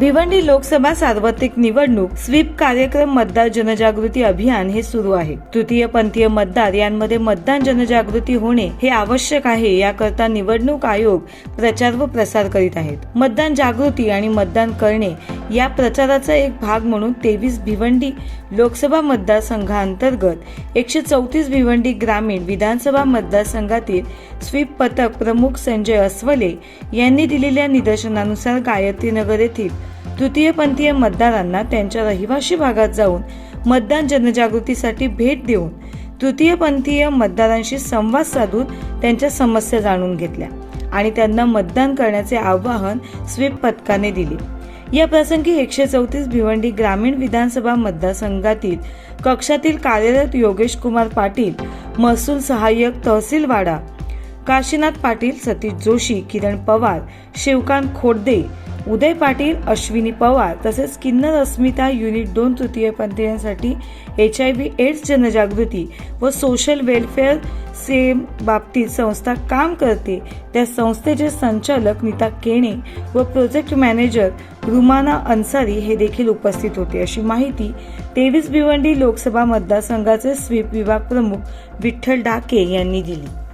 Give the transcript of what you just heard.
भिवंडी लोकसभा सार्वत्रिक निवडणूक स्वीप कार्यक्रम मतदार जनजागृती अभियान हे सुरू आहे. तृतीय पंथीय मतदार यांमध्ये मतदान जनजागृती होणे हे आवश्यक आहे याकरता निवडणूक आयोग प्रचार व प्रसार करीत आहेत. मतदान जागृती आणि मतदान करणे या प्रचाराचा एक भाग म्हणून तेवीस भिवंडी लोकसभा मतदारसंघांतर्गत एकशे चौतीस भिवंडी ग्रामीण विधानसभा मतदारसंघातील स्वीप पथक प्रमुख संजय अस्वले यांनी दिलेल्या निदर्शनानुसार गायत्रीनगर येथील तृतीयपंथीय मतदारांना त्यांच्या रहिवाशी भागात जाऊन मतदान जनजागृतीसाठी भेट देऊन तृतीयपंथीय मतदारांशी संवाद साधून त्यांच्या समस्या जाणून घेतल्या आणि त्यांना मतदान करण्याचे आवाहन स्वीप पथकाने दिले. या प्रसंगी एकशे चौतीस भिवंडी ग्रामीण विधानसभा मतदारसंघातील कक्षातील कार्यरत योगेश कुमार पाटील महसूल सहाय्यक तहसीलवाडा काशीनाथ पाटील सतीश जोशी किरण पवार शिवकांत खोडदे उदय पाटील अश्विनी पवार तसेच किन्नर अस्मिता युनिट दोन तृतीयपंथीयांसाठी एच आय व्ही एड्स जनजागृती व सोशल वेलफेअर सेम बाबतीत संस्था काम करते. त्या संस्थेचे संचालक नीता केणे व प्रोजेक्ट मॅनेजर रुमाना अन्सारी हे देखील उपस्थित होते. अशी माहिती तेवीस भिवंडी लोकसभा मतदारसंघाचे स्वीप विभाग प्रमुख विठ्ठल डाके यांनी दिली.